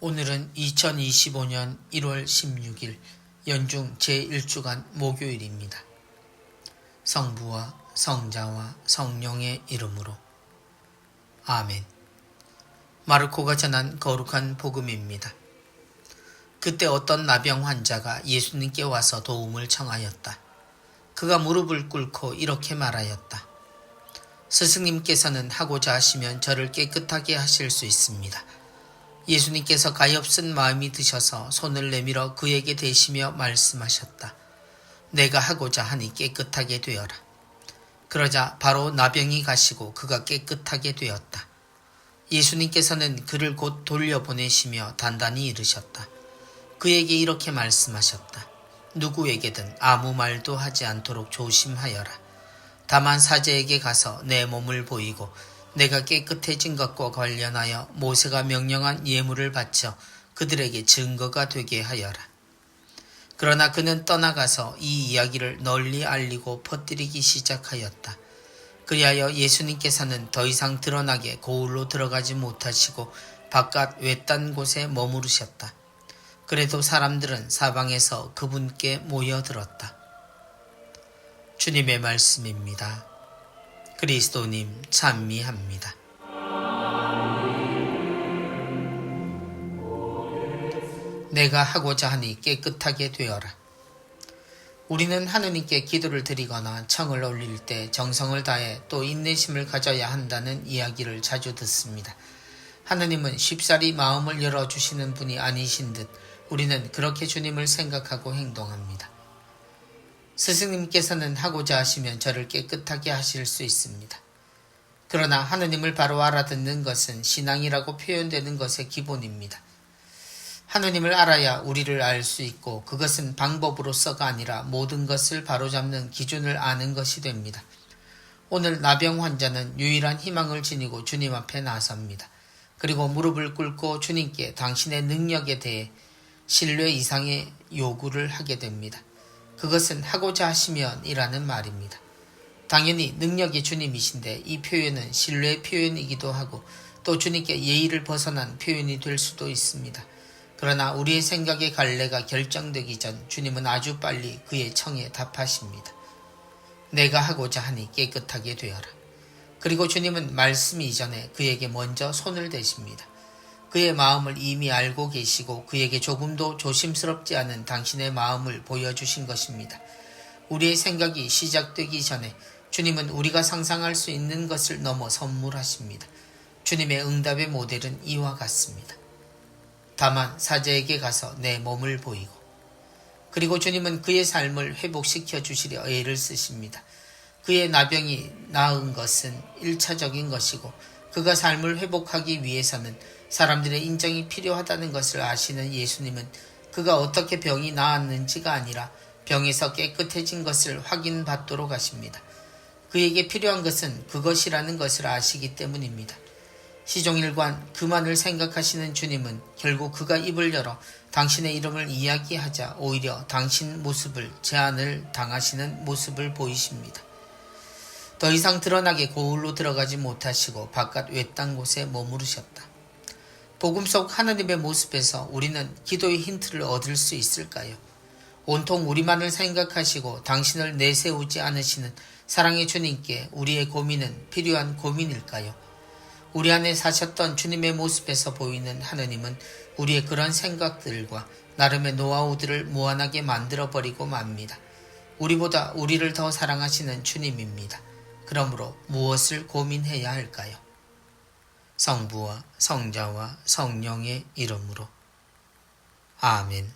오늘은 2025년 1월 16일 연중 제1주간 목요일입니다. 성부와 성자와 성령의 이름으로 아멘. 마르코가 전한 거룩한 복음입니다. 그때 어떤 나병 환자가 예수님께 와서 도움을 청하였다. 그가 무릎을 꿇고 이렇게 말하였다. 스승님께서는 하고자 하시면 저를 깨끗하게 하실 수 있습니다. 예수님께서 가엾은 마음이 드셔서 손을 내밀어 그에게 대시며 말씀하셨다. 내가 하고자 하니 깨끗하게 되어라. 그러자 바로 나병이 가시고 그가 깨끗하게 되었다. 예수님께서는 그를 곧 돌려보내시며 단단히 이르셨다. 그에게 이렇게 말씀하셨다. 누구에게든 아무 말도 하지 않도록 조심하여라. 다만 사제에게 가서 내 몸을 보이고 내가 깨끗해진 것과 관련하여 모세가 명령한 예물을 바쳐 그들에게 증거가 되게 하여라. 그러나 그는 떠나가서 이 이야기를 널리 알리고 퍼뜨리기 시작하였다. 그리하여 예수님께서는 더 이상 드러나게 고을로 들어가지 못하시고 바깥 외딴 곳에 머무르셨다. 그래도 사람들은 사방에서 그분께 모여들었다. 주님의 말씀입니다. 그리스도님 찬미합니다. 내가 하고자 하니 깨끗하게 되어라. 우리는 하느님께 기도를 드리거나 청을 올릴 때 정성을 다해 또 인내심을 가져야 한다는 이야기를 자주 듣습니다. 하느님은 쉽사리 마음을 열어주시는 분이 아니신 듯 우리는 그렇게 주님을 생각하고 행동합니다. 스승님께서는 하고자 하시면 저를 깨끗하게 하실 수 있습니다. 그러나 하느님을 바로 알아듣는 것은 신앙이라고 표현되는 것의 기본입니다. 하느님을 알아야 우리를 알 수 있고 그것은 방법으로서가 아니라 모든 것을 바로잡는 기준을 아는 것이 됩니다. 오늘 나병 환자는 유일한 희망을 지니고 주님 앞에 나섭니다. 그리고 무릎을 꿇고 주님께 당신의 능력에 대해 신뢰 이상의 요구를 하게 됩니다. 그것은 하고자 하시면 이라는 말입니다. 당연히 능력이 주님이신데 이 표현은 신뢰의 표현이기도 하고 또 주님께 예의를 벗어난 표현이 될 수도 있습니다. 그러나 우리의 생각의 갈래가 결정되기 전 주님은 아주 빨리 그의 청에 답하십니다. 내가 하고자 하니 깨끗하게 되어라. 그리고 주님은 말씀 이전에 그에게 먼저 손을 대십니다. 그의 마음을 이미 알고 계시고 그에게 조금도 조심스럽지 않은 당신의 마음을 보여주신 것입니다. 우리의 생각이 시작되기 전에 주님은 우리가 상상할 수 있는 것을 넘어 선물하십니다. 주님의 응답의 모델은 이와 같습니다. 다만 사제에게 가서 내 몸을 보이고 그리고 주님은 그의 삶을 회복시켜 주시려 애를 쓰십니다. 그의 나병이 나은 것은 일차적인 것이고 그가 삶을 회복하기 위해서는 사람들의 인정이 필요하다는 것을 아시는 예수님은 그가 어떻게 병이 나았는지가 아니라 병에서 깨끗해진 것을 확인받도록 하십니다. 그에게 필요한 것은 그것이라는 것을 아시기 때문입니다. 시종일관 그만을 생각하시는 주님은 결국 그가 입을 열어 당신의 이름을 이야기하자 오히려 당신 모습을 제안을 당하시는 모습을 보이십니다. 더 이상 드러나게 고울로 들어가지 못하시고 바깥 외딴 곳에 머무르셨다. 복음 속 하나님의 모습에서 우리는 기도의 힌트를 얻을 수 있을까요? 온통 우리만을 생각하시고 당신을 내세우지 않으시는 사랑의 주님께 우리의 고민은 필요한 고민일까요? 우리 안에 사셨던 주님의 모습에서 보이는 하느님은 우리의 그런 생각들과 나름의 노하우들을 무한하게 만들어버리고 맙니다. 우리보다 우리를 더 사랑하시는 주님입니다. 그러므로 무엇을 고민해야 할까요? 성부와 성자와 성령의 이름으로 아멘.